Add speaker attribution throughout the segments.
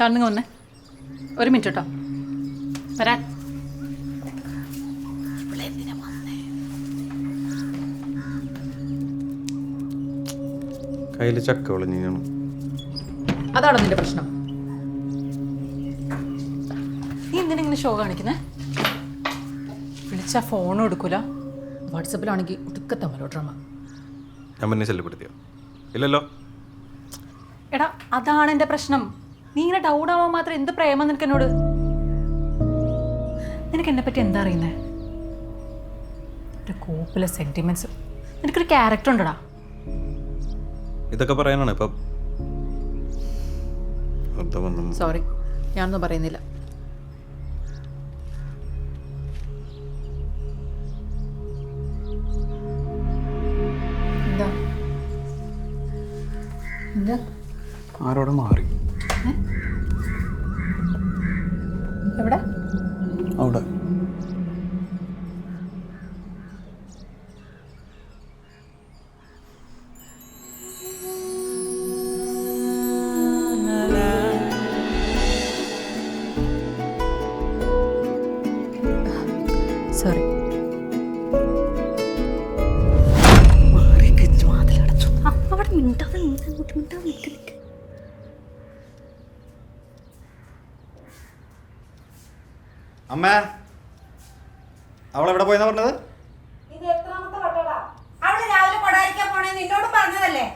Speaker 1: താഴ്ന്നു വന്നേ. ഒരു മിനിറ്റ് കേട്ടോ വരാൻ.
Speaker 2: കയ്യിൽ ചക്ക വിളഞ്ഞാണ്
Speaker 1: അതാണോ നിന്റെ പ്രശ്നം? നീ എന്തിനാ ഇങ്ങനെ ഷോ കാണിക്കുന്നേ? വിളിച്ചാ ഫോണും എടുക്കൂല. വാട്സപ്പിലാണെങ്കിൽ ഒടുക്കത്തെ മലോഡ്രമ
Speaker 2: ഞാൻ പിന്നെ ശല്യപ്പെടുത്തിയോ? ഇല്ലല്ലോ.
Speaker 1: എടാ അതാണ് എന്റെ പ്രശ്നം. നീ ഇങ്ങനെ ഡൗൺ ആവാൻ മാത്രം എന്ത് പ്രേമം നിനക്ക് എന്നോട്? നിനക്ക് എന്നെ പറ്റി എന്താ അറിയുന്നേ? ഒരു കൂപ്പിലെ സെന്റിമെന്റ്സ് നിനക്കൊരു ക്യാരക്ടർ ഉണ്ടടാ.
Speaker 2: ഇതൊക്കെ പറയാനാണ് ഇപ്പം.
Speaker 1: സോറി ഞാനൊന്നും പറയുന്നില്ല.
Speaker 2: ആരോടെ മാറി?
Speaker 1: എവിടെ?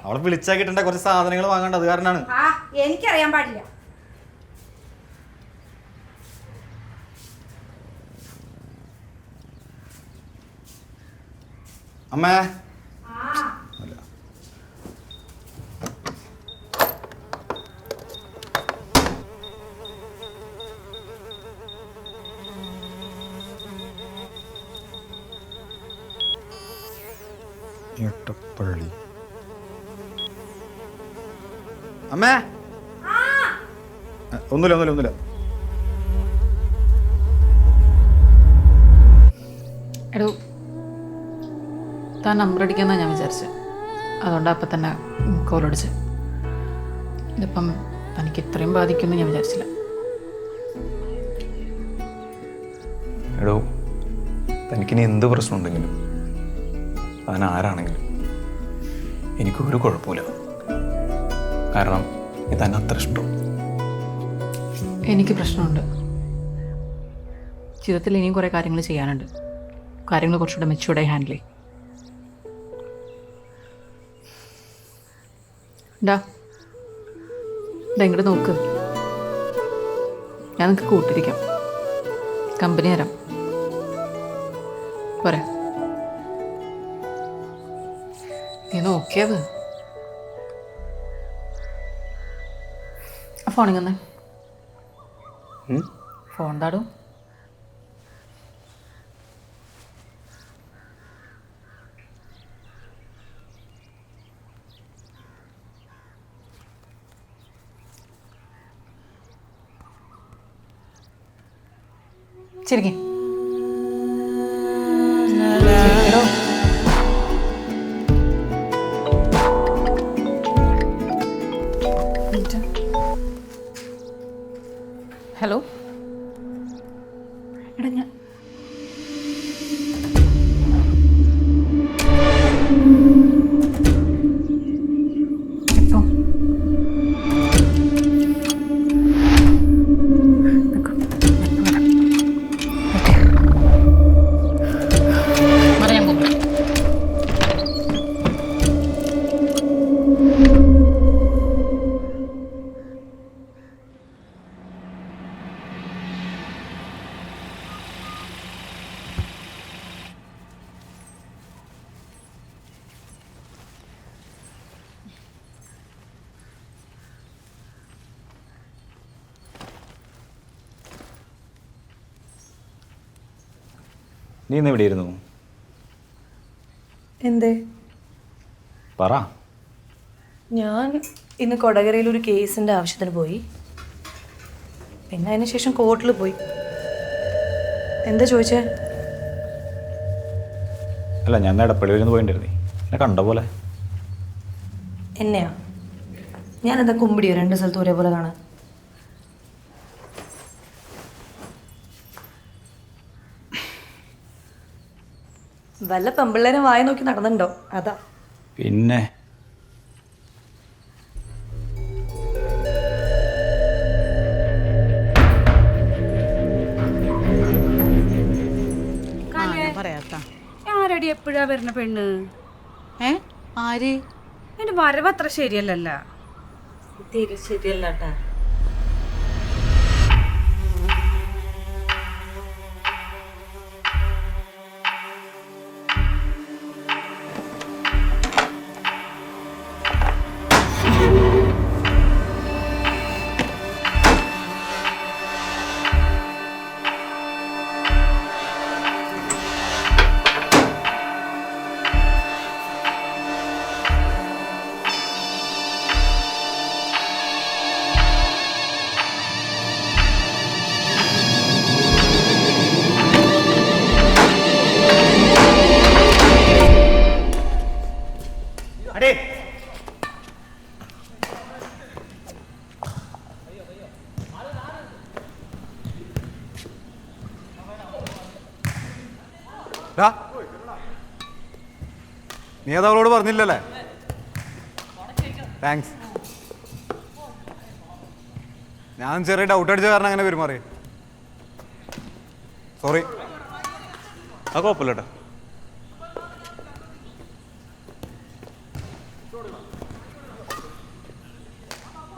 Speaker 3: അവളെ
Speaker 2: വിളിച്ചാൽ കിട്ടേണ്ട കുറച്ച് സാധനങ്ങൾ വാങ്ങേണ്ട അത് കാരണമാണ്
Speaker 3: ആ എനിക്കറിയാൻ പാടില്ല.
Speaker 2: അമ്മേ. എട്ടപ്പള്ളി അമ്മേ? ഒന്നുമില്ല ഒന്നുമില്ല ഒന്നുമില്ല.
Speaker 1: എടോ താൻ നമ്പർ അടിക്കാന്നാ ഞാൻ വിചാരിച്ചത് അതുകൊണ്ട് അപ്പം തന്നെ കോൾ അടിച്ച്. ഇതിപ്പം തനിക്ക് ഇത്രയും ബാധിക്കുമെന്ന് ഞാൻ വിചാരിച്ചില്ല.
Speaker 4: എടോ തനിക്കിനി എന്ത് പ്രശ്നമുണ്ടെങ്കിലും അതിനാരാണെങ്കിലും ആരാണെങ്കിലും എനിക്കൊരു കുഴപ്പമില്ല കാരണം ഇത് തന്നെ അത്ര ഇഷ്ടം.
Speaker 1: എനിക്ക് പ്രശ്നമുണ്ട്. ജീവിതത്തിൽ ഇനിയും കുറേ കാര്യങ്ങൾ ചെയ്യാനുണ്ട്. കാര്യങ്ങൾ കുറച്ചുകൂടെ മെച്ചൂർഡായി ഹാൻഡിൽ ചെയ്യും. ഇങ്ങോട്ട് നോക്ക്. ഞാൻ നിങ്ങൾക്ക് കൂട്ടിരിക്കാം. കമ്പനി തരാം. പോരാ. നീ നോക്കിയത് ഫോണിങ്ങന്നേ? ഫോൺ താടും ചിരിക്കും.
Speaker 4: നീ ഇന്ന് എവിടെയായിരുന്നു
Speaker 5: എന്തേ?
Speaker 4: പറ.
Speaker 5: ഞാൻ ഇന്ന് കൊടകരയിൽ ഒരു കേസിന്റെ ആവശ്യത്തിന് പോയി. പിന്നെ അതിന് ശേഷം കോർട്ടിൽ പോയി. എന്താ ചോദിച്ചേ?
Speaker 4: അല്ല ഞാൻ എടപ്പള്ളിയിൽ നിന്ന് പോയിട്ടുണ്ടായിരുന്നു എന്നെ കണ്ട പോലെ.
Speaker 5: എന്നെയാ? ഞാനെന്താ കുമ്പിടിയോ? രണ്ട് സ്ഥലത്ത് ഒരേപോലെ കാണാൻ? വല്ല പെമ്പിള്ളേരും വായി നോക്കി നടന്നുണ്ടോ? അതാ.
Speaker 4: പിന്നെ?
Speaker 3: ആരടി എപ്പോഴാ വരുന്ന പെണ്ണ്?
Speaker 1: ഏ? ആര്?
Speaker 3: എന്റെ വരവ് അത്ര ശരിയല്ലല്ല.
Speaker 5: തീരെ ശരിയല്ല
Speaker 2: നീ അത് അവളോട് പറഞ്ഞില്ലല്ലേ? താങ്ക്സ് ഞാൻ ചെറിയ ഡൗട്ട് അടിച്ച കാരണം അങ്ങനെ പെരുമാറി. സോറി
Speaker 4: ആ കുഴപ്പമില്ല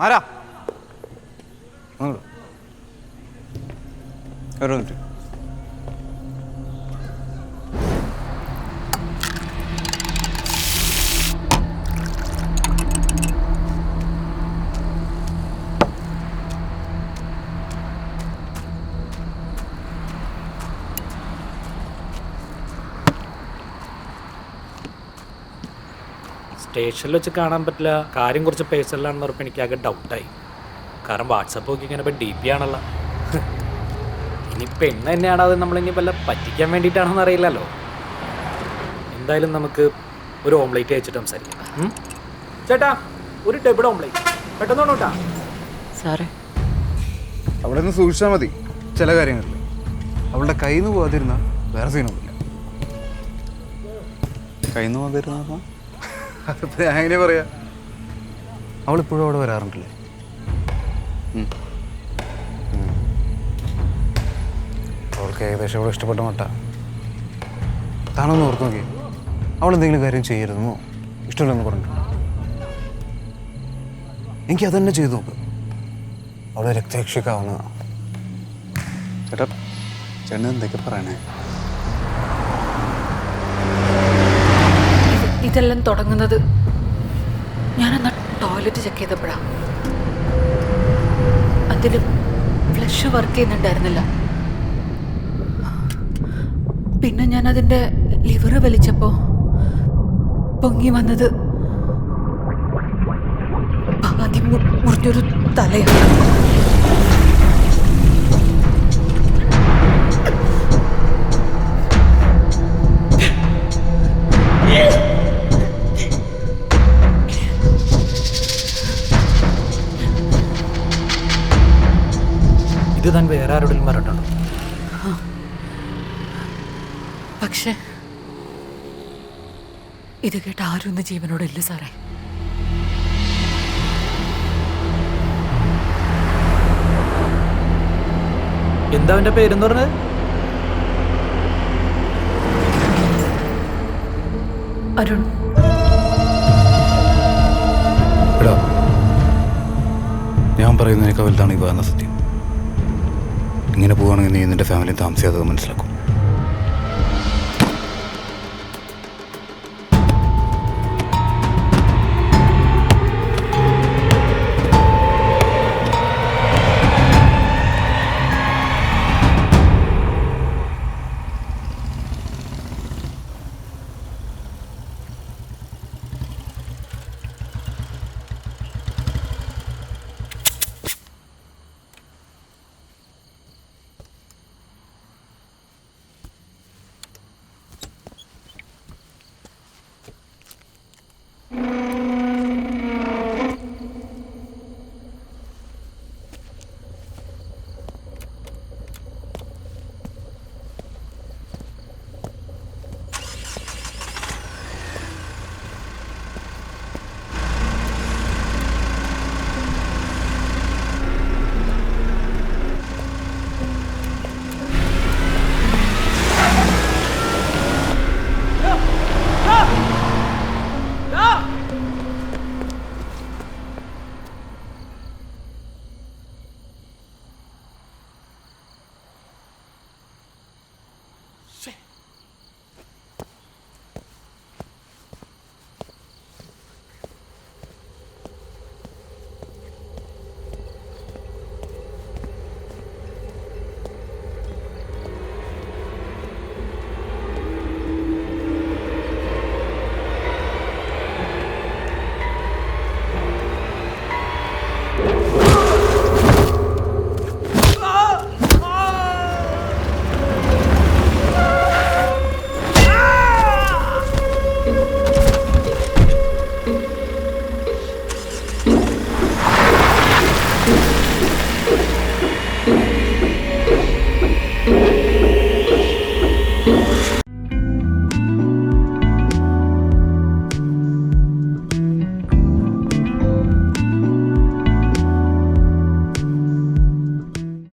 Speaker 2: ആരാ? ഒരു മിനിറ്റ്
Speaker 6: സ്റ്റേഷനിൽ വെച്ച് കാണാൻ പറ്റില്ല. കാര്യം കുറച്ച് പേഴ്സണലാണെന്ന് പറഞ്ഞപ്പോൾ എനിക്ക് ആകെ ഡൗട്ടായി കാരണം വാട്സപ്പ് നോക്കി ഇങ്ങനെ ഇപ്പം ഡി പി ആണല്ലോ. ഇനി പെണ്ണ് തന്നെയാണോ അത് നമ്മളിനി വല്ല പറ്റിക്കാൻ വേണ്ടിയിട്ടാണെന്ന് അറിയില്ലല്ലോ. എന്തായാലും നമുക്ക് ഒരു ഓംലേറ്റ് അയച്ചിട്ട് സംസാരിക്കാം? ചേട്ടാ ഒരു ഡബിൾ ഓംലേറ്റ് പെട്ടെന്ന് കേട്ടാ
Speaker 1: സാറേ.
Speaker 2: അവിടെ നിന്ന് സൂക്ഷിച്ചാൽ മതി. ചില കാര്യങ്ങളിൽ അവളുടെ കയ്യിൽ നിന്ന് പോകാതിരുന്ന വേറെ സീനൊന്നുമില്ല
Speaker 4: കയ്യിൽ നിന്ന് വന്നിരുന്ന
Speaker 2: അതിപ്പോ ഞാൻ എങ്ങനെ പറയാ? അവളിപ്പോഴും അവിടെ വരാറുണ്ടല്ലേ? അവൾക്ക് ഏകദേശം അവളെ ഇഷ്ടപ്പെട്ട മട്ട. താനൊന്ന് ഓർത്ത് നോക്കി അവൾ എന്തെങ്കിലും കാര്യം ചെയ്യരുതെന്നോ? ഇഷ്ടമില്ലെന്ന് പറഞ്ഞു എനിക്ക് അതന്നെ ചെയ്തു നോക്ക്. അവളെ രക്തരക്ഷിക്കാവുന്നതാണ് ചേട്ടാ ചേട്ടൻ എന്തൊക്കെ പറയണേ?
Speaker 1: ഇതെല്ലാം തുടങ്ങുന്നത് ഞാനെന്നാ ടോയ്ലറ്റ് ചെക്ക് ചെയ്തപ്പോഴാ. അതിൽ ഫ്ലഷ് വർക്ക് ചെയ്യുന്നുണ്ടായിരുന്നില്ല. പിന്നെ ഞാൻ അതിന്റെ ലിവർ വലിച്ചപ്പോൾ പൊങ്ങി വന്നത് ആദ്യം മുറിഞ്ഞൊരു തലയാണ്.
Speaker 6: ഇത് താൻ വേറെ ആരോടെങ്കിലും പറഞ്ഞിട്ടുണ്ടോ?
Speaker 1: പക്ഷേ ഇത് കേട്ട് ആരും ഇന്ന് ജീവനോടില്ല സാറേ.
Speaker 6: എന്താ അവന്റെ പേരെന്ന് പറഞ്ഞത്?
Speaker 1: അരുൺ.
Speaker 2: ഞാൻ പറയുന്നതിനേക്കാൾ വലുതാണ് ഈ എന്ന സത്യം. ഇങ്ങനെ പോവുകയാണെങ്കിൽ നീ നിന്റെ ഫാമിലി താമസിയാതെ മനസ്സിലാക്കും.